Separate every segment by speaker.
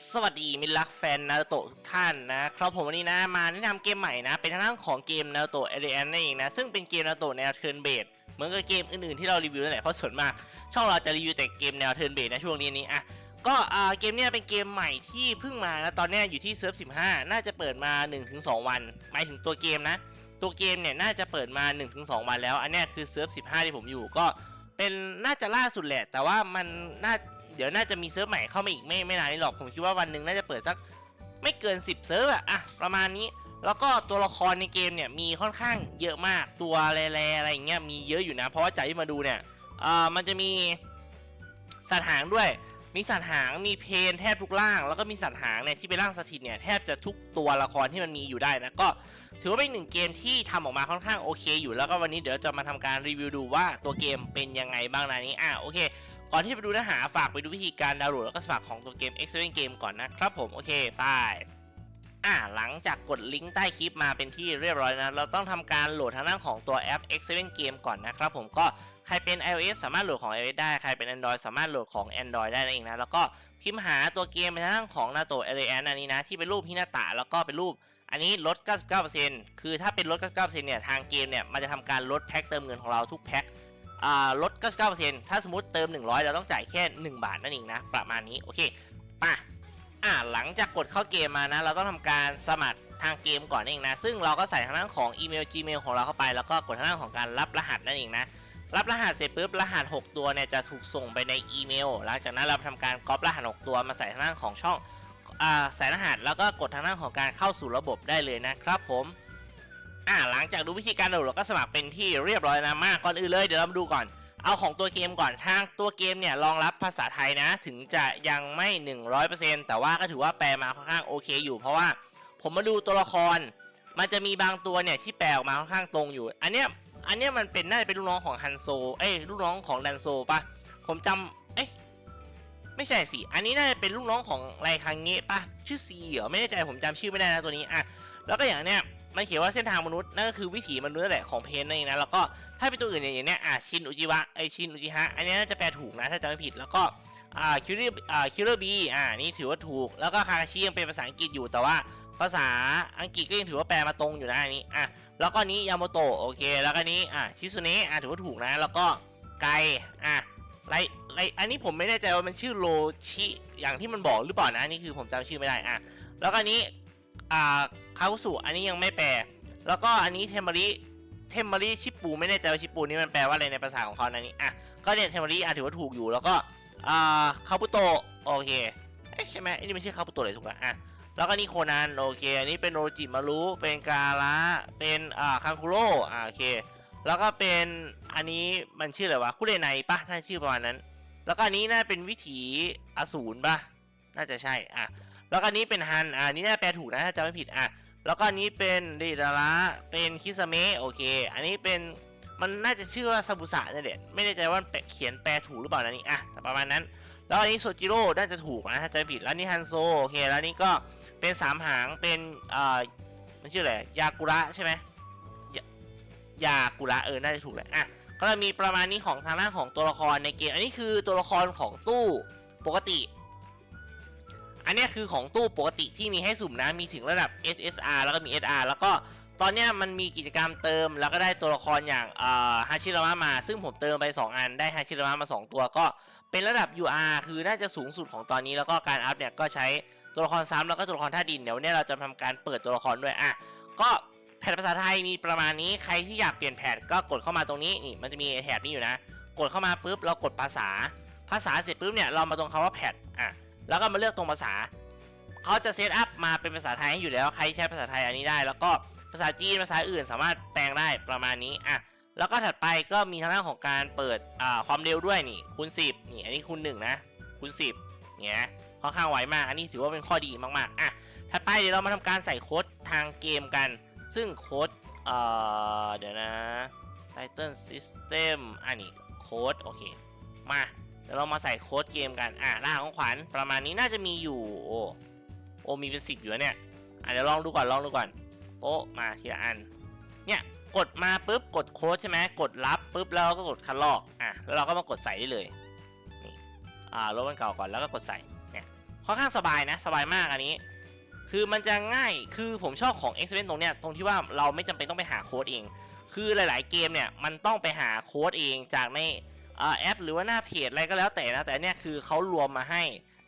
Speaker 1: สวัสดีมิตรรักแฟนนารโตะทุกท่านนะครับผมวันนี้นะมาแนะนำเกมใหม่นะ เป็นทางด้านของเกมนารโตะเอเรียนนั่นเองนะ ซึ่งเป็นเกมนารโตะแนวเทิร์นเบสเหมือนกับเกมอื่นๆที่เรารีวิวนั่นแหละเพราะส่วนมาก ช่องเราจะรีวิวแต่เกมแนวเทิร์นเบสนะช่วงนี้นี้อะก็อ่าเกมเนี้ยเป็นเกมใหม่ที่เพิ่งมานะตอนนี้อยู่ที่เซิร์ฟ15 น่าจะเปิดมา 1-2 วัน หมายถึงตัวเกมนะ ตัวเกมเนี่ยน่าจะเปิดมา 1-2 วันแล้ว อันนี้คือเซิร์ฟ15 ที่ผมอยู่ก็เป็นน่าจะล่าสุดแหละ แต่ว่ามันน่า เดี๋ยวน่าจะมีเซิร์ฟใหม่เข้ามาอีกไม่ไม่นานนี้หรอกผมคิดว่าวันหนึ่งน่าจะเปิดสักไม่เกิน 10 เซิร์ฟอะอะประมาณนี้แล้วก็ตัวละครในเกมเนี่ยมีค่อนข้างเยอะมากตัวแร่ๆอะไรอย่างเงี้ยมีเยอะอยู่นะ เพราะว่าจากที่มาดูเนี่ยเอ่อมันจะมีสัตว์หางด้วย มีสัตว์หางมีเพนแทบทุกร่าง แล้วก็มีสัตว์หางเนี่ยที่เป็นร่างสถิตเนี่ยแทบจะทุกตัวละครที่มันมีอยู่ได้นะก็ถือว่าเป็นหนึ่งเกมที่ทำออกมาค่อนข้างโอเค อยู่แล้วก็วันนี้เดี๋ยวจะมาทำการรีวิวดูว่าตัวเกมเป็นยังไงบ้างนะนี้อะโอเค ก่อนที่จะไปดูเนื้อหาฝากไปดูวิธีการดาวน์โหลดแล้วก็สมัครของตัวเกม x 7 Game ก่อนนะครับผม โอเคไปอะหลังจากกดลิงก์ใต้คลิปมาเป็นที่เรียบร้อยนะ เราต้องทำการโหลดทางด้านของตัวแอป x 7 Game ก่อนนะครับผมก็ใครเป็น iOS สามารถโหลดของ iOS ได้ ใครเป็น Android สามารถโหลดของ Android ได้นั่นเองนะ แล้วก็พิมพ์หาตัวเกมไปทางของนาโตเอเลนอันนี้นะ ที่เป็นรูปฮินาตะแล้วก็เป็นรูปอันนี้ลด 99%คือถ้าเป็นลด 99%เนี่ย ทางเกมเนี่ย มันจะทำการลดแพ็คเติมเงินของเราทุกแพ็ค ลด 99%ถ้าสมมติเติม 100 เราต้องจ่ายแค่ 1 บาทนั่นเองนะ ประมาณนี้ โอเคป่ะอ่าหลังจากกดเข้าเกมมานะ เราต้องทำการสมัครทางเกมก่อนนั่นเองนะ ซึ่งเราก็ใส่ทางด้านของอีเมล Gmail ของเราเข้าไป แล้วก็กดทางด้านของการรับรหัสนั่นเองนะ รับรหัสเสร็จปุ๊บ รหัส 6 ตัวเนี่ยจะถูกส่งไปในอีเมล หลังจากนั้นเราทำการก๊อปรหัส 6 ตัวมาใส่ทางด้านของช่องอ่าใส่รหัส แล้วก็กดทางด้านของการเข้าสู่ระบบได้เลยนะครับผม อ่าหลังจากดูวิธีการโหลดเราก็สมัครเป็นที่เรียบร้อยนะมากก่อนอื่นเลยเดี๋ยวเรามาดูก่อน เอาของตัวเกมก่อนทางตัวเกมเนี่ยรองรับภาษาไทยนะ ถึงจะยังไม่ 100%แต่ว่าก็ถือว่าแปลมาค่อนข้างโอเคอยู่ เพราะว่าผมมาดูตัวละคร มันจะมีบางตัวเนี่ยที่แปลออกมาค่อนข้างตรงอยู่ อันเนี้ยอันเนี้ยมันเป็นน่าจะเป็นลูกน้องของฮันโซเอ้ยลูกน้องของดันโซปะผมจำเอ้ยไม่ใช่สิอันนี้น่าจะเป็นลูกน้องของไรคังเงะปะชื่อซีเหรอไม่แน่ใจผมจำชื่อไม่ได้นะตัวนี้อะแล้วก็อย่างเนี้ย มันเขียนว่าเส้นทางมนุษย์นั่นก็คือวิถีมนุษย์แหละของเพนนั่นเองนะแล้วก็ถ้าเป็นตัวอื่นอย่างเนี้ยอะชินอุจิวะไอชินอุจิฮะอันนี้น่าจะแปลถูกนะถ้าจำไม่ผิดแล้วก็อ่าคิวเรอ่าคิวเรบีอ่านี่ถือว่าถูก แล้วก็คาคาชิยังเป็นภาษาอังกฤษอยู่แต่ว่า ภาษาอังกฤษก็ยังถือว่าแปลมาตรงอยู่นะอันนี้อะแล้วก็นี้ยาโมโตะโอเค แล้วก็นี้อะชิซุเนะอะถือว่าถูกนะ แล้วก็ไกอะไรไรอันนี้ผมไม่แน่ใจว่ามันชื่อโลชิอย่างที่มันบอกหรือเปล่านะนี่คือผมจำชื่อไม่ได้อะแล้วก็นี้อ่า คาคุสุอันนี้ยังไม่แปล แล้วก็อันนี้เทม a ริเทม a ริชิปูไม่แน่ใจว่าชิปูนี่มันแปลว่าอะไรในภาษาของเขานะนี่อะก็เนี่ยเทม a ริอะถือว่าถูกอยู่แล้วก็อ่าคาบุโตะโอเคเอใช่ไหมอันนี้ไมันชื่อคาบุโตะเลยถูกละอะแล้วก็นี่โคนันโอเคอันนี้เป็นโรจิมารุเป็นกาละเป็นอ่าคังคุโร่อ่าโอเคแล้วก็เป็นอันนี้มันชื่ออะไรวะคุเรไนปะน่าชื่อประมาณนั้น แล้วก็อันนี้น่าเป็นวิถีอสูรปะน่าจะใช่อะแล้วก็อันนี้เป็นฮันอ่านี่น่าแปลถูกนะถ้าจำไม่ผิดอะ แล้วก็อันนี้เป็นเดดาระเป็นคิสเมะโอเค อันนี้เป็นมันน่าจะชื่อว่าซาบุสะนี่นแหละไม่แน่ใจว่าแปะเขียนแปลถูกหรือเปล่านะนี่อะแต่ประมาณนั้น แล้วอันนี้โซจิโร่น่าจะถูกนะถ้าจำผิดแล้วนี่ฮันโซโอเคแล้วนี่ก็เป็นสามหางเป็นอ่ามันชื่ออะไรยากุระใช่ไหมยากุระเออน่าจะถูกแหละอะก็จะมีประมาณนี้ของทางด้านของตัวละครในเกม อันนี้คือตัวละครของตู้ปกติ อันนี้คือของตู้ปกติที่มีให้สุ่มนะ มีถึงระดับ SSR แล้วก็มี SR แล้วก็ตอนนี้มันมีกิจกรรมเติมแล้วก็ได้ตัวละครอย่างเอ่อฮาชิรามะมา ซึ่งผมเติมไป 2 อันได้ฮาชิรามะมา 2 ตัวก็เป็นระดับ UR คือน่าจะสูงสุดของตอนนี้แล้วก็การอัพเนี่ยก็ใช้ตัวละครซ้ำแล้วก็ตัวละครท่าดินเดี๋ยววนนี้เราจะทำการเปิดตัวละครด้วยอะก็แพทภาษาไทยมีประมาณนี้ใครที่อยากเปลี่ยนแพทก็กดเข้ามาตรงนี้นี่มันจะมีแถบนี้อยู่นะ กดเข้ามาปุ๊บเรากดภาษา ภาษาเสร็จปุ๊บเนี่ยเรามาตรงคำว่าแพทอะ แล้วก็มาเลือกตรงภาษาเขาจะเซตอัพมาเป็นภาษาไทยให้อยู่แล้วใครใช้ภาษาไทยอันนี้ได้ แล้วก็ภาษาจีนภาษาอื่นสามารถแปลงได้ประมาณนี้อะแล้วก็ถัดไปก็มีทางด้านของการเปิดอ่าความเร็วด้วยนี่คูณ10นี่อันนี้คูณ1นะคูณ10เนี่ยค่อนข้างไวมาก อันนี้ถือว่าเป็นข้อดีมากๆอะถัดไปเดี๋ยวเรามาทำการใส่โค้ดทางเกมกัน ซึ่งโค้ดเอ่อเดี๋ยวนะ Title System อันนี้โค้ดโอเค มา ดี๋ยวเรามาใส่โค้ดเกมกัน อะล่าของขวัญประมาณนี้น่าจะมีอยู่ โอ้โอมีเป็นสิบอยู่เนี่ยอะเดี๋ยวลองดูก่อนลองดูก่อนโป๊ะมาทีละอัน เนี่ยกดมาปุ๊บกดโค้ดใช่ไหมกดรับปุ๊บแล้วเราก็กดคัดลอกอะแล้วเราก็มากดใส่ได้เลยนี่อ่าลบมันเก่าก่อนแล้วก็กดใส่เนี่ยค่อนข้างสบายนะสบายมากอันนี้ คือมันจะง่ายคือผมชอบของ x p e r i e n ตรงเนี้ยตรงที่ว่าเราไม่จำเป็นต้องไปหาโค้ดเอง คือหลาย ๆ เกมเนี่ยมันต้องไปหาโค้ดเองจากใน แอปหรือว่าหน้าเพจอะไรก็แล้วแต่นะ แต่เนี่ยคือเขารวมมาให้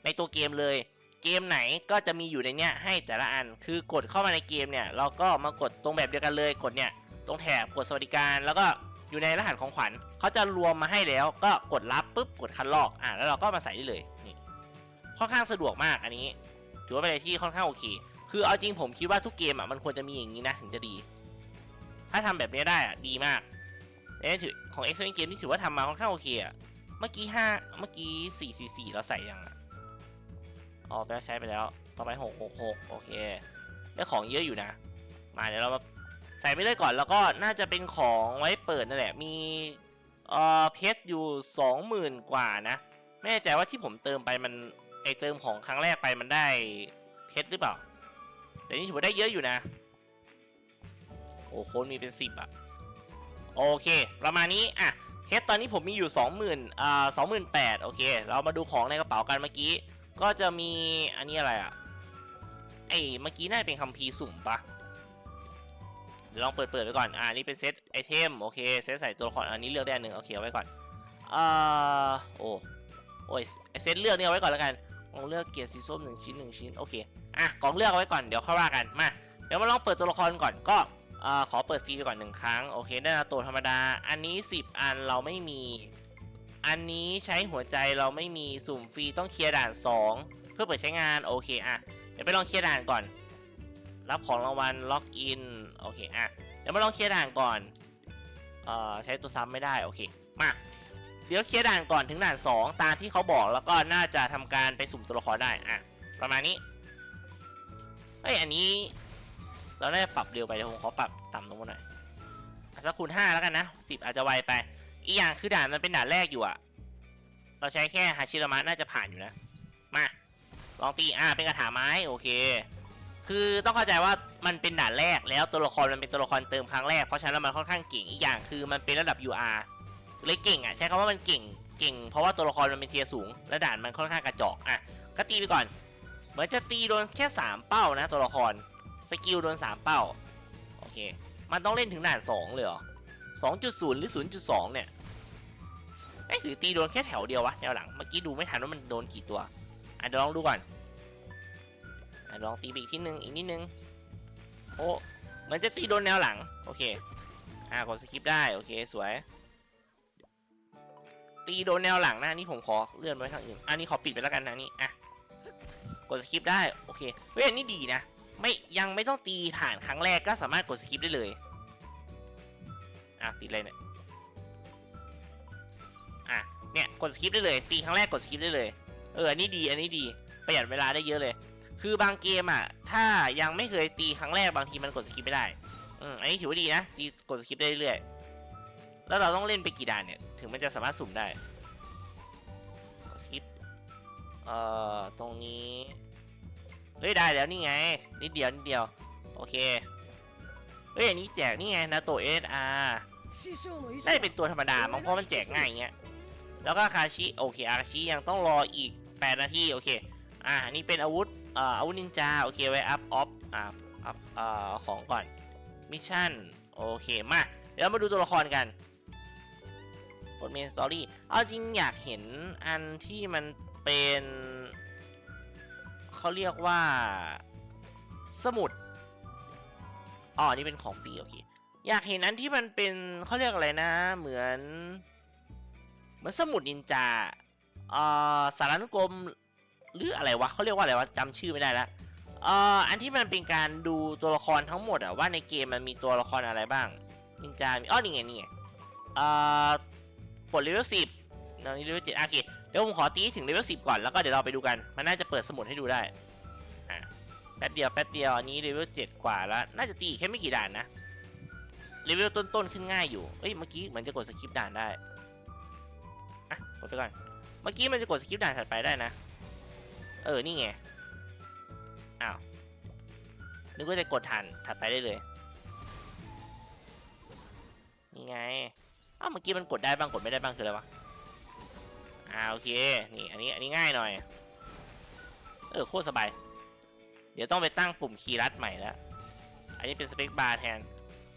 Speaker 1: ในตัวเกมเลย เกมไหนก็จะมีอยู่ในเนี้ยให้แต่ละอัน คือกดเข้ามาในเกมเนี่ย เราก็มากดตรงแบบเดียวกันเลยกดเนี่ยตรงแถบกดสวัสดิการแล้วก็อยู่ในรหัสของขวัญเขาจะรวมมาให้แล้วก็กดรับปุ๊บกดคันลอกอ่าแล้วเราก็มาใส่ได้เลยนี่ค่อนข้างสะดวกมากอันนี้ถือว่าเป็นอะไรที่ค่อนข้างโอเค คือเอาจริงผมคิดว่าทุกเกมอะมันควรจะมีอย่างนี้นะถึงจะดี ถ้าทำแบบนี้ได้อะดีมาก แต่ถือของ X Men Game ที่ถือว่าทำมาค่อนข้างโอเคอะเมื่อกี้ห้าเมื่อกี้สี่สี่สี่เราใส่ยังอะอ๋อไปแล้วใช้ไปแล้ว ต่อไปหกหกหกโอเคได้ของเยอะอยู่นะ มาเดี๋ยวเรามาใส่ไปเลยก่อนแล้วก็น่าจะเป็นของไว้เปิดนั่นแหละมีเอ่อเพชรอยู่สองหมื่นกว่านะไม่แน่ใจว่าที่ผมเติมไปมันไอเติมของครั้งแรกไปมันได้เพชรหรือเปล่า แต่นี่ถือว่าได้เยอะอยู่นะ โอ้โคนมีเป็นสิบอะ โอเค ประมาณนี้อะเพชรตอนนี้ผมมีอยู่สองหมื่นอ่าสองหมื่นแปดโอเค เรามาดูของในกระเป๋ากันเมื่อกี้ ก็จะมีอันนี้อะไรอะไอเมื่อกี้น่าจะเป็นคัมภีร์สุ่มปะเดี๋ยวลองเปิดเปิดไปก่อน อ่านี่เป็นเซตไอเทมโอเค เซตใส่ตัวละครอันนี้เลือกได้หนึ่งโอเคเอาไว้ก่อน อ่า โอ้ โอ้ยเซตเลือกนี่เอาไว้ก่อนแล้วกันลองเลือกเกียร์สีส้มหนึ่งชิ้นหนึ่งชิ้น โอเค อะกองเลือกเอาไว้ก่อน เดี๋ยวค่อยว่ากัน มา เดี๋ยวมาลองเปิดตัวละครก่อน ก็ อ่าขอเปิดฟรีก่อนหนึ่งครั้ง โอเค ได้นะตัวธรรมดา อันนี้ 10 อันเราไม่มี อันนี้ใช้หัวใจเราไม่มีสุ่มฟรีต้องเคลียร์ด่าน 2 เพื่อเปิดใช้งานโอเคอะเดี๋ยวไปลองเคลียร์ด่านก่อน รับของรางวัลล็อกอินโอเคอะเดี๋ยวมาลองเคลียร์ด่านก่อนเอ่อใช้ตัวซ้ำไม่ได้โอเคมาเดี๋ยวเคลียร์ด่านก่อนถึงด่าน 2 ตามที่เขาบอกแล้วก็น่าจะทำการไปสุ่มตัวละครได้อะประมาณนี้เฮ้ยอันนี้ เราน่าจะปรับเร็วไปเดี๋ยวผมขอปรับต่ำลงมาหน่อยสักคูณ5แล้วกันนะ10อาจจะไวไป อีกอย่างคือด่านมันเป็นด่านแรกอยู่อะเราใช้แค่ฮาชิรามะน่าจะผ่านอยู่นะ มาลองตีอะเป็นกระถาไม้โอเค คือต้องเข้าใจว่ามันเป็นด่านแรกแล้วตัวละครมันเป็นตัวละครเติมครั้งแรกเพราะฉะนั้นมันค่อนข้างเก่งอีกอย่างคือมันเป็นระดับ UR เลยเก่งอะใช้คำว่ามันเก่งเก่ง เพราะว่าตัวละครมันเป็นเทียร์สูงและด่านมันค่อนข้างกระจอกอะก็ตีไปก่อน เหมือนจะตีโดนแค่ 3 เป้านะตัวละคร สกิลโดน 3 เป้า โอเค มันต้องเล่นถึงด่าน 2 เลยเหรอ 2.0 หรือ 0.2 เนี่ยไอ้หรือตีโดนแค่แถวเดียววะแนวหลัง เมื่อกี้ดูไม่ทันว่ามันโดนกี่ตัว อะเดี๋ยวลองดูก่อน อะลองตีไปอีกทีนึง อีกนิดนึง โอ้เหมือนจะตีโดนแนวหลัง โอเค อะกดสกิปได้ โอเค สวย ตีโดนแนวหลังนะนี่ผมขอเลื่อนไว้ทางอื่น อันนี้ขอปิดไปแล้วกันนะนี่ อะ กดสคิปได้ โอเค เฮ้ยอันนี้ดีนะ ไม่ยังไม่ต้องตีผ่านครั้งแรกก็สามารถกดสคิปได้เลยอะติดเลยเนี่ยอะเนี่ยกดสคิปได้เลยตีครั้งแรกกดสคิปได้เลยเอออันนี้ดีอันนี้ดีประหยัดเวลาได้เยอะเลย คือบางเกมอะถ้ายังไม่เคยตีครั้งแรกบางทีมันกดสคิปไม่ได้อืมอันนี้ถือว่าดีนะตีกดสคิปได้เรื่อยแล้วเราต้องเล่นไปกี่ด่านเนี่ยถึงมันจะสามารถสุ่มได้สกิปเอ่อตรงนี้ เฮ้ยได้แล้วนี่ไง นิดเดียวนิดเดียว โอเค เฮ้ยอันนี้แจกนี่ไงนาโตเอสอาร์น่าเป็นตัวธรรมดามั้งเพราะมันแจกง่ายเงี้ย แล้วก็คาชิโอเคอาคาชิยังต้องรออีก 8 นาทีโอเค อ่านี่เป็นอาวุธอ่าอาวุธนินจาโอเคไว้อัพออฟอ่าอัพอ่าของก่อนมิชชั่นโอเคมาเดี๋ยวมาดูตัวละครกันบทเมนสตอรี่เอาจริงอยากเห็นอันที่มันเป็น เขาเรียกว่า สมุดอ๋อนี่เป็นของฟรีโอเคอยากเห็นอันที่มันเป็นเขาเรียกอะไรนะ เหมือน เหมือนสมุดนินจาเอ่อสารานุกรมหรืออะไรวะเขาเรียกว่าอะไรวะจำชื่อไม่ได้ละเอ่ออันที่มันเป็นการดูตัวละครทั้งหมดอะว่าในเกมมันมีตัวละครอะไรบ้างนินจามีอ้อนี่ไงนี่ไงเอ่อปลดเลเวลสิบ นี่เลเวลเจ็ดโอเคเดี๋ยวผมขอตีถึงเลเวลสิบก่อนแล้วก็เดี๋ยวเราไปดูกันมันน่าจะเปิดสมุดให้ดูได้อะแป๊บเดียวแป๊บเดียวอันนี้เลเวลเจ็ดกว่าแล้วน่าจะตีแค่ไม่กี่ด่านนะเลเวลต้นๆขึ้นง่ายอยู่เอ้ยเมื่อกี้เหมือนจะกดสกิปด่านได้อะกดไปก่อนเมื่อกี้มันจะกดสกิปด่านถัดไปได้นะ เออนี่ไงอ้าวนึกว่าจะกดทันถัดไปได้เลยนี่ไงอ้าวเมื่อกี้มันกดได้บ้างกดไม่ได้บ้างคืออะไรวะ อ่าโอเค นี่อันนี้อันนี้ง่ายหน่อย เออโคตรสบาย เดี๋ยวต้องไปตั้งปุ่มคีย์ลัดใหม่แล้ว อันนี้เป็นสเปคบาร์แทน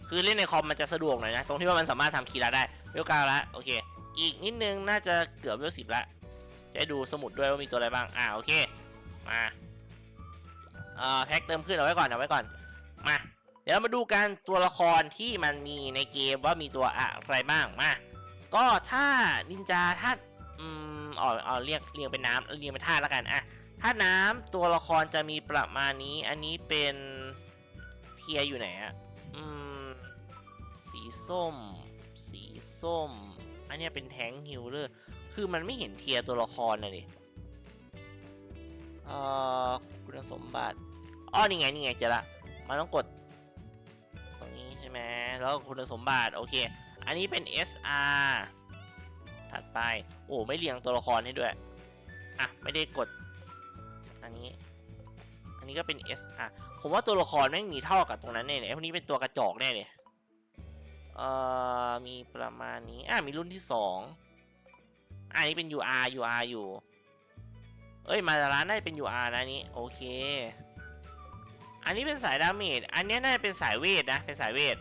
Speaker 1: คือเล่นในคอมมันจะสะดวกหน่อยนะ ตรงที่ว่ามันสามารถทำคีย์ลัดได้เวลเก้าละโอเค อีกนิดนึงน่าจะเกือบเวลสิบละ จะให้ดูสมุดด้วยว่ามีตัวอะไรบ้าง อ่าโอเค มาเอ่อแพ็คเติมขึ้นเอาไว้ก่อนเอาไว้ก่อน มา เดี๋ยวเรามาดูกันตัวละครที่มันมีในเกมว่ามีตัวอะไรบ้าง มา ก็ถ้านินจาถ้า อืมอ๋ออ๋อเรียกเรียงเป็นน้ำเรียงเป็นธาตุแล้วกันอะถ้าน้ำตัวละครจะมีประมาณนี้ อันนี้เป็นเทียอยู่ไหนอะอืมสีส้ม สีส้ม อันนี้เป็นแทงฮิลเลอร์ คือมันไม่เห็นเทียตัวละครนะดิเอ่อคุณสมบัติอ๋อนี่ไงนี่ไงเจอละมันต้องกด ตรงนี้ใช่ไหมแล้วก็คุณสมบัติ โอเค อันนี้เป็น SR ถัดไป โอ้ไม่เรียงตัวละครให้ด้วย อะ ไม่ได้กด อันนี้ อันนี้ก็เป็น SR ผมว่าตัวละครแม่งมีเท่ากับตรงนั้นแน่เลยพวกนี้เป็นตัวกระจอกแน่เลยเอ่อ มีประมาณนี้ อะ มีรุ่นที่สองอันนี้เป็น UR UR อยู่ เอ้ย มาดาร้านได้เป็น UR นะนนี้ โอเค อันนี้เป็นสายดาเมจ อันนี้น่าจะเป็นสายเวทนะ เป็นสายเวท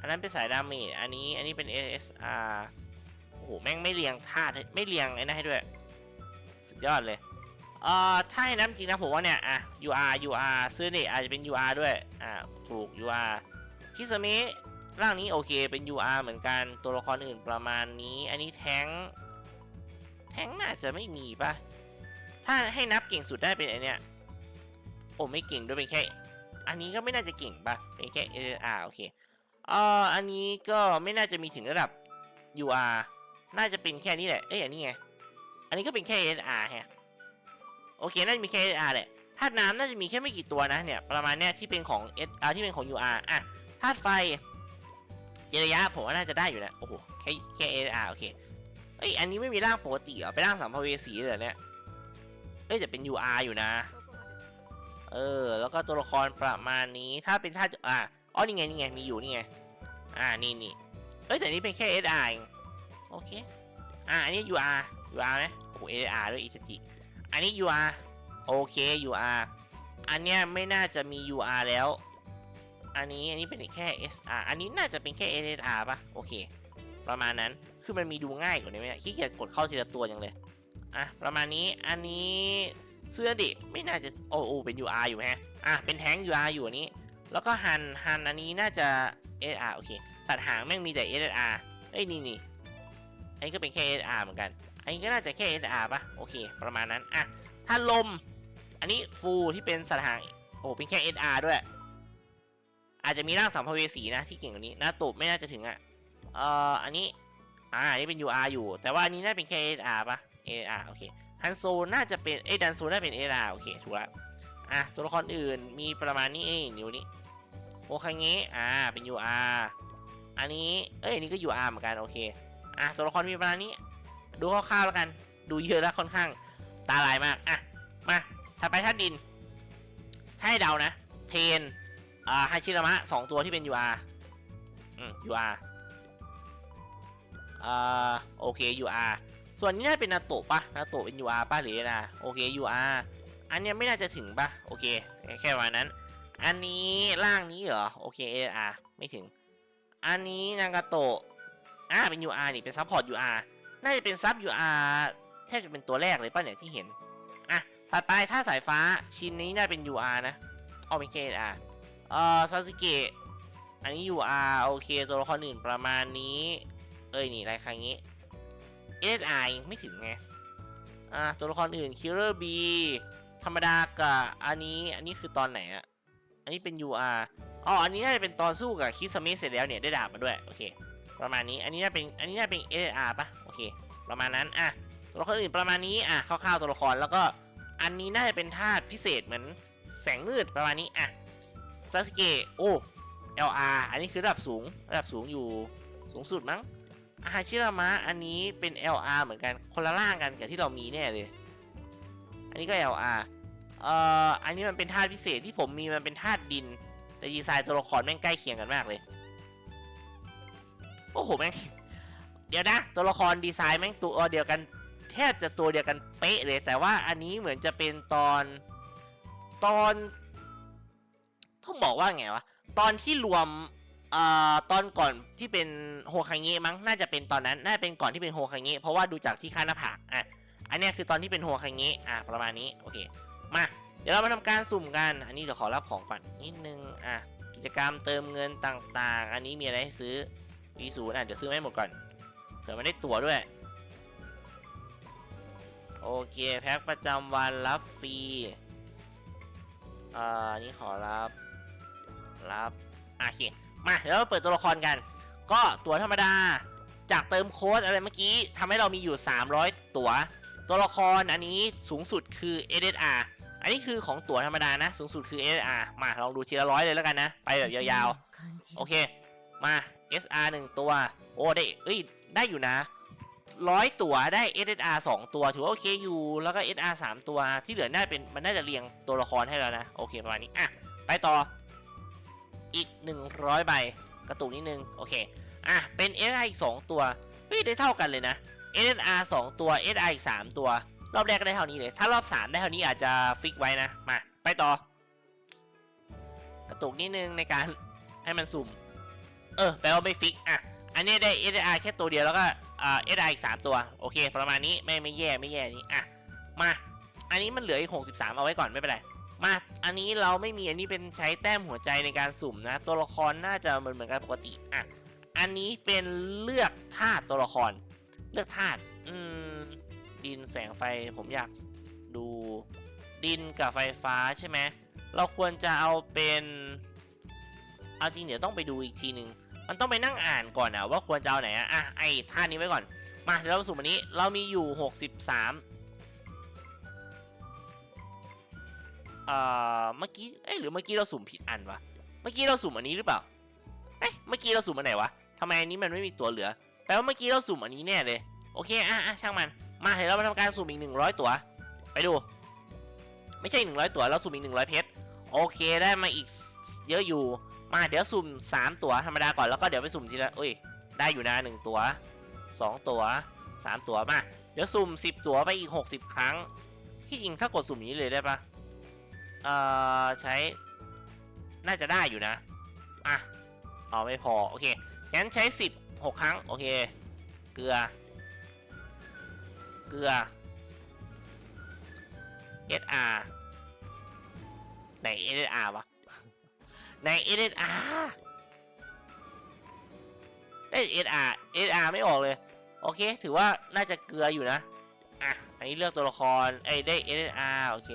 Speaker 1: อันนั้นเป็นสายดาเมจ อันนี้ อันนี้เป็น SSR โอ้โหแม่งไม่เรียงธาไม่เรียงไอ้นั่นให้ด้วย สุดยอดเลยเอ่อถ้าให้น้ำจริงนะผมว่าเนี่ยอะ UR UR ซื้อเนี่อาจจะเป็น UR ด้วยอ่าถูก UR คิสมะร่างนี้โอเคเป็น UR เหมือนกันตัวละครอื่นประมาณนี้ อันนี้แท้ง แท้งน่าจะไม่มีป่ะถ้าให้นับเก่งสุดได้เป็นไอเนี้ยโอ้ไม่เก่งด้วยเป็นแค่ อันนี้ก็ไม่น่าจะเก่งป่ะเป็นแค่ SR โอเคเอ่ออันนี้ก็ไม่น่าจะมีถึงระดับ UR น่าจะเป็นแค่นี้แหละ เอ้ยอันนี้ไง อันนี้ก็เป็นแค่ SR ฮะ โอเค น่าจะมีแค่ SR แหละธาตุน้ำน่าจะมีแค่ไม่กี่ตัวนะเนี่ย ประมาณเนี้ยที่เป็นของ SR ที่เป็นของ UR อะธาตุไฟ เจระยะผมว่าน่าจะได้อยู่นะ โอ้โห แค่แค่ SR โอเค เอ้ย อันนี้ไม่มีร่างปกติเหรอ เป็นร่างสัมภเวสีเหรอเนี่ย เอ้ยแต่เป็น UR อยู่นะ เออ แล้วก็ตัวละครประมาณนี้ ถ้าเป็นท่าตุอะอ๋อ นี่ไง นี่ไง มีอยู่นี่ไง อ่า นี่นี่เอ้ยแต่นี่เป็นแค่ SR เอง โอเค อ่าอันนี้ UR UR ไหมโอ้โห SR ด้วยอิสจิอันนี้ UR โอเค UR อันเนี้ยไม่น่าจะมี UR แล้ว อันนี้อันนี้เป็นแค่ SR อันนี้น่าจะเป็นแค่ SR ป่ะ โอเค ประมาณนั้น คือมันมีดูง่ายกว่านี้ไหมขี้เกียจกดเข้าทีละตัวจังเลย อะ ประมาณนี้ อันนี้เสื้อดิ ไม่น่าจะ โอ้โอเป็น UR อยู่แฮะ อะ เป็นแท้ง UR อยู่อันนี้ แล้วก็ฮันฮันอันนี้น่าจะ SR โอเค สัตว์หางแม่งมีแต่ SR เอ้ย นี่นี่ อันนี้ก็เป็นแค่ SR เหมือนกัน อันนี้ก็น่าจะแค่ SR ป่ะโอเค ประมาณนั้น อะ ถ้าลม อันนี้ฟูที่เป็นสัตว์หางโอ้เป็นแค่ SR ด้วย อาจจะมีร่างสัมภเวสีนะที่เก่งกว่านี้หน้าตูบไม่น่าจะถึงอะ เอ่อ อันนี้ อ่า อันนี้เป็น UR อยู่ แต่ว่าอันนี้น่าเป็นแค่ SR ป่ะ SR โอเคฮันโซน่าจะเป็นเอ้ดันโซน่าเป็น SR โอเค ถูกละอะ ตัวละครอื่นมีประมาณนี้เองนิ้วนี้โอคังเงะอ่า เป็น UR อันนี้ เอ้ย อันนี้ก็ UR เหมือนกัน โอเค อะตัวละครมีประมาณนี้ ดูคร่าวๆแล้วกัน ดูเยอะแล้วค่อนข้างตาลายมากอะมาถัดไปธาตุดินถ้าให้เดานะเพนอ่าฮาชิรามะสองตัวที่เป็น UR อืม UR อ่าโอเค UR ส่วนนี้น่าเป็นนาโตะปะนาโตะเป็น UR ปะหรือนะโอเค UR อันเนี้ยไม่น่าจะถึงปะโอเคแค่วันนั้น อันนี้ร่างนี้เหรอโอเค AR ไม่ถึง อันนี้นางาโตะ อ่าเป็น UR นี่เป็นซัพพอร์ต UR น่าจะเป็นซับ UR แทบจะเป็นตัวแรกเลยป่ะเนี่ยที่เห็น อะถัดไปถ้าสายฟ้าชิ้นนี้น่าเป็น UR นะเอาเป็น KR เอ่อซาสึเกะอันนี้ UR โอเค ตัวละครอื่นประมาณนี้ เอ้ย นี่ไรครั้งนี้ SI ไม่ถึงไง อ่า ตัวละครอื่น Killer B ธรรมดากับอันนี้ อันนี้คือตอนไหนอะอันนี้เป็น UR อ๋อ อันนี้น่าจะเป็นตอนสู้กับคิสเมะเสร็จแล้วเนี่ย ได้ดาบมาด้วย โอเค ประมาณนี้ อันนี้น่าเป็น อันนี้น่าเป็น SR ปะโอเค ประมาณนั้น อะ ตัวละครอื่นประมาณนี้ อะ คร่าวๆตัวละคร แล้วก็ อันนี้น่าจะเป็นธาตุพิเศษเหมือนแสงมืดประมาณนี้ อะซาสเกะ โอ้ LR อันนี้คือระดับสูง ระดับสูงอยู่ สูงสุดมั้งอาฮาชิรามะ อันนี้เป็น LR เหมือนกัน คนละร่างกันกับที่เรามีแน่เลย อันนี้ก็ LR เอ่อ อันนี้มันเป็นธาตุพิเศษที่ผมมีมันเป็นธาตุดิน แต่ดีไซน์ตัวละครแม่งใกล้เคียงกันมากเลย โอ้โหแม่งเดี๋ยวนะ ตัวละครดีไซน์แม่งตัวเดียวกัน แทบจะตัวเดียวกันเป๊ะเลย แต่ว่าอันนี้เหมือนจะเป็นตอนตอนต้องบอกว่าไงวะตอนที่รวมเอ่อตอนก่อนที่เป็นโฮคาเงะมั้งน่าจะเป็นตอนนั้นน่าจะเป็นก่อนที่เป็นโฮคาเงะเพราะว่าดูจากที่ค่าหน้าผากอะอันเนี้ยคือตอนที่เป็นโฮคาเงะอะประมาณนี้โอเคมาเดี๋ยวเรามาทำการสุ่มกัน อันนี้เดี๋ยวขอรับของก่อนนิดนึงอะกิจกรรมเติมเงินต่างๆ อันนี้มีอะไรให้ซื้อ วีศูนย์อะเดี๋ยวซื้อไม่หมดก่อนเผื่อมันได้ตั๋วด้วย โอเค แพ็คประจำวันรับฟรีอ่านี่ขอรับ รับอะโอเค มาเดี๋ยวเราเปิดตัวละครกัน ก็ตั๋วธรรมดา จากเติมโค้ดอะไรเมื่อกี้ทำให้เรามีอยู่ 300 ตั๋ว ตัวละครอันนี้สูงสุดคือ SSR อันนี้คือของตั๋วธรรมดานะ สูงสุดคือ SSR มาลองดูทีละร้อยเลยแล้วกันนะ ไปแบบยาวๆ โอเค มา SR 1 ตัว โอ้ได้เอ้ยได้อยู่นะร้อยตัวได้ SSR 2 ตัวถือว่าโอเคอยู่ แล้วก็ SR 3 ตัวที่เหลือน่าเป็นมันน่าจะเรียงตัวละครให้แล้วนะ โอเคประมาณนี้ อะ ไปต่อ อีก 100 ใบ กระตุกนิดนึง โอเค อะ เป็น SR อีก 2 ตัว เฮ้ย ได้เท่ากันเลยนะ SR 2 ตัว SR อีก 3 ตัว รอบแรกก็ได้เท่านี้เลย ถ้ารอบ 3 ได้เท่านี้อาจจะฟิกไว้นะ มา ไปต่อ กระตุกนิดนึงในการให้มันสุ่ม เออแปลว่าไม่ฟิกอะอันนี้ได้ SR แค่ตัวเดียวแล้วก็อ่า SR อีก 3 ตัว โอเค ประมาณนี้ไม่ไม่แย่ไม่แย่นี่อะมาอันนี้มันเหลืออีก 63 เอาไว้ก่อนไม่เป็นไรมาอันนี้เราไม่มีอันนี้เป็นใช้แต้มหัวใจในการสุ่มนะ ตัวละครน่าจะเหมือนเหมือนกันปกติอะอันนี้เป็นเลือกธาตุตัวละคร เลือกธาตุอืมดินแสงไฟผมอยากดูดินกับไฟฟ้าใช่ไหมเราควรจะเอาเป็น เอาจริงเดี๋ยวต้องไปดูอีกทีหนึ่ง มันต้องไปนั่งอ่านก่อนนะว่าควรจะเอาไหนอะอะไอ้ท่านี้ไว้ก่อน มาเดี๋ยวเราสุ่มอันนี้เรามีอยู่ 63เอ่อเมื่อกี้เอ้หรือเมื่อกี้เราสุ่มผิดอันวะเมื่อกี้เราสุ่มอันนี้หรือเปล่าเอ้เมื่อกี้เราสุ่มอันไหนวะทำไมอันนี้มันไม่มีตัวเหลือแปลว่าเมื่อกี้เราสุ่มอันนี้แน่เลยโอเคอะอะช่างมัน มาเดี๋ยวเรามาทำการสุ่มอีก 100 ตัว ไปดู ไม่ใช่ 100 ตัวเราสุ่มอีก 100 เพชรโอเคได้มาอีกเยอะอยู่ มาเดี๋ยวสุ่ม 3 ตัวธรรมดาก่อนแล้วก็เดี๋ยวไปสุ่มทีละอุ้ยได้อยู่นะ1ตัว 2 ตัว 3 ตัวมาเดี๋ยวสุ่ม 10 ตัวไปอีก 60 ครั้งที่จริงถ้ากดสุ่มนี้เลยได้ปะเอ่อใช้น่าจะได้อยู่นะอะอ๋อไม่พอโอเคงั้นใช้ 10 6 ครั้งโอเคเกลือ เกลือ SR ไหน SR วะ ใน SR ได้ SR SR ไม่ออกเลย โอเค ถือว่าน่าจะเกลืออยู่นะ อะ อันนี้เลือกตัวละคร ไอ้ได้ SR โอเค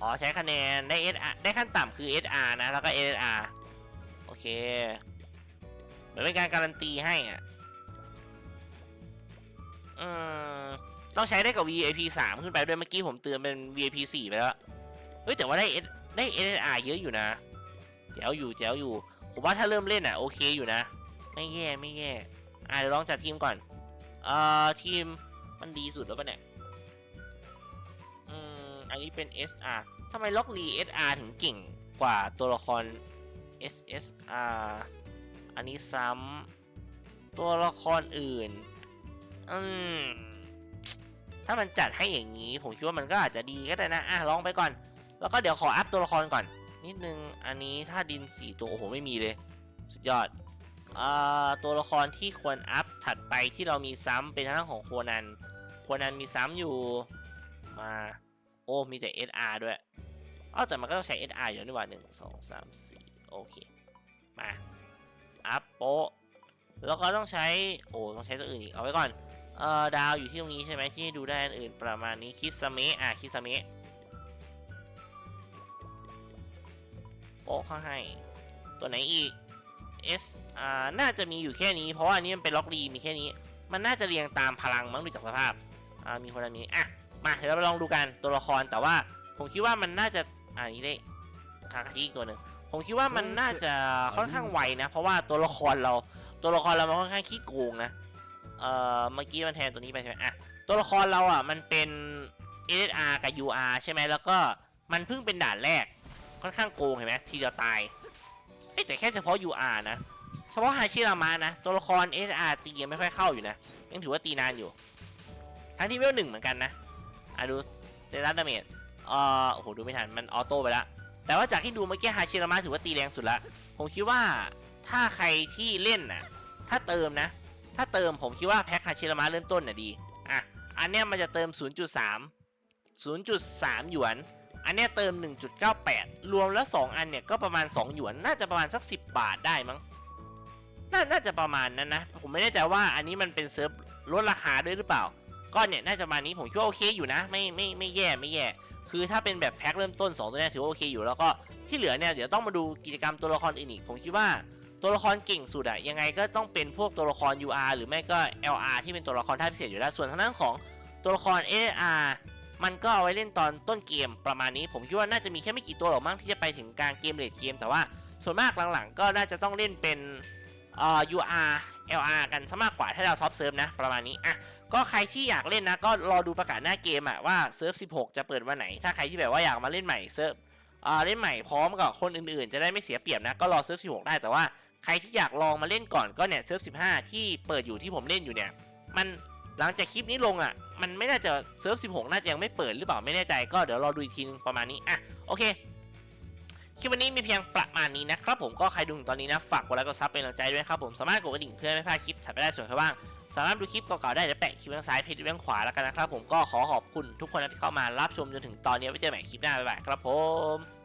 Speaker 1: อ๋อ ใช้คะแนน ได้ SR ได้ขั้นต่ำคือ SR นะ แล้วก็ SR โอเค เหมือนเป็นการการันตีให้อะ อืมต้องใช้ได้กับ VIP 3 ขึ้นไปด้วยเมื่อกี้ผมเตือนเป็น VIP 4 ไปแล้ว เฮ้ย แต่ว่าได้ S ได้ SR เยอะอยู่นะแจ๋วอยู่แจ๋วอยู่ ผมว่าถ้าเริ่มเล่นอะโอเคอยู่นะ ไม่แย่ไม่แย่อะเดี๋ยวลองจัดทีมก่อน เอ่อทีมมันดีสุดแล้วปะเนี่ย อืม อันนี้เป็น SR ทำไมล็อกลี SR ถึงเก่งกว่าตัวละคร SSR อันนี้ซ้ำตัวละครอื่น อืม ถ้ามันจัดให้อย่างนี้ ผมคิดว่ามันก็อาจจะดีก็ได้นะ อะลองไปก่อน แล้วก็เดี๋ยวขออัพตัวละครก่อน นิดนึง อันนี้ถ้าดินสีตัวโอ้โหไม่มีเลย สุดยอดอตัวละครที่ควรอัพถัดไปที่เรามีซ้ำเป็นทางของโคนัน โคนันมีซ้ำอยู่ มา โอ้ มีแต่ SR ด้วยอ้าแต่มันก็ต้องใช้ SR อยู่นี่หว่าหนึ่งสองสามสี่โอเค มา อัพโปแล้วก็ต้องใช้ โอ้ ต้องใช้ตัวอื่นอีก เอาไว้ก่อน เอ่อ ดาวอยู่ที่ตรงนี้ใช่ไหมที่ดูได้อันอื่นประมาณนี้ คิสเมะ อะ คิสเมะ ป๊ะเขาให้ ตัวไหนอีก S อ่าน่าจะมีอยู่แค่นี้ เพราะว่าอันนี้มันเป็นล็อกดีมีแค่นี้ มันน่าจะเรียงตามพลังมั้งดูจากสภาพอ่ามีคนละนี้อะมาเดี๋ยวเราไปลองดูกันตัวละครแต่ว่าผมคิดว่ามันน่าจะอ่านี้ได้คาคาชิอีกตัวหนึ่งผมคิดว่ามันน่าจะค่อนข้างไวนะ เพราะว่าตัวละครเราตัวละครเรามันค่อนข้างขี้โกงนะเอ่อเมื่อกี้มันแทนตัวนี้ไปใช่ไหมอะตัวละครเราอะมันเป็น SSR กับ UR ใช่ไหมแล้วก็มันเพิ่งเป็นด่านแรก ค่อนข้างโกงเห็นไหมทีเดียวตายเอ้แต่แค่เฉพาะ UR นะ เฉพาะฮาชิรามะนะ ตัวละคร SSR ตียังไม่ค่อยเข้าอยู่นะ ยังถือว่าตีนานอยู่ ทั้งที่เวลหนึ่งเหมือนกันนะอะดูเซรัสดาเมจเอ่อโอ้โห ดูไม่ทัน มันออโต้ไปแล้ว แต่ว่าจากที่ดูเมื่อกี้ฮาชิรามะถือว่าตีแรงสุดละ ผมคิดว่าถ้าใครที่เล่นน่ะถ้าเติมนะ ถ้าเติมผมคิดว่าแพ็คฮาชิรามะเริ่มต้นน่ะดี อะ อันเนี้ยมันจะเติม 0.3 0.3 หยวน อันเนี้ยเติม 1.98 รวมแล้ว 2 อันเนี่ยก็ประมาณ 2 หยวน น่าจะประมาณสัก 10 บาทได้มั้งน่าน่าจะประมาณนั้นนะ ผมไม่แน่ใจว่าอันนี้มันเป็นเซิร์ฟลดราคาด้วยหรือเปล่า ก็เนี่ยน่าจะประมาณนี้ผมคิดว่าโอเคอยู่นะ ไม่ไม่ไม่แย่ไม่แย่ คือถ้าเป็นแบบแพ็คเริ่มต้น 2 ตัวเนี้ยถือว่าโอเคอยู่ แล้วก็ที่เหลือเนี่ยเดี๋ยวต้องมาดูกิจกรรมตัวละครอื่นอีก ผมคิดว่าตัวละครเก่งสุดอะยังไงก็ต้องเป็นพวกตัวละคร UR หรือไม่ก็ LR ที่เป็นตัวละครท่าพิเศษอยู่แล้ว ส่วนทางด้านของตัวละคร AR มันก็เอาไว้เล่นตอนต้นเกมประมาณนี้ ผมคิดว่าน่าจะมีแค่ไม่กี่ตัวหรอกมั้งที่จะไปถึงกลางเกมเลดเกม แต่ว่าส่วนมากหลังๆ ก็น่าจะต้องเล่นเป็นเอ่อ UR LR กันซะมากกว่าถ้าเราท็อปเซิร์ฟนะ ประมาณนี้อะก็ใครที่อยากเล่นนะ ก็รอดูประกาศหน้าเกมอะว่าเซิร์ฟ 16 จะเปิดวันไหน ถ้าใครที่แบบว่าอยากมาเล่นใหม่เซิร์ฟอ่าเล่นใหม่พร้อมกับคนอื่นๆ จะได้ไม่เสียเปรียบนะ ก็รอเซิร์ฟ 16 ได้แต่ว่าใครที่อยากลองมาเล่นก่อนก็เนี่ยเซิร์ฟ 15 ที่เปิดอยู่ที่ผมเล่นอยู่เนี่ยมัน หลังจากคลิปนี้ลงอะมันไม่น่าจะเซิร์ฟ 16 น่าจะยังไม่เปิดหรือเปล่าไม่แน่ใจก็เดี๋ยวรอดูอีกทีนึงประมาณนี้อะโอเคคลิปวันนี้มีเพียงประมาณนี้นะครับผมก็ใครดูถึงตอนนี้นะฝากกดไลค์กดซับเป็นกำลังใจด้วยครับผมสามารถกดกระดิ่งเพื่อไม่พลาดคลิปถัดไปได้ส่วนใครบ้างสามารถดูคลิปเก่าๆได้เดี๋ยวแปะคลิปด้านซ้ายเพจด้านขวาแล้วกันนะครับผมก็ขอขอบคุณทุกคนที่เข้ามารับชมจนถึงตอนนี้ไว้เจอใหม่คลิปหน้าบ๊ายบายครับผม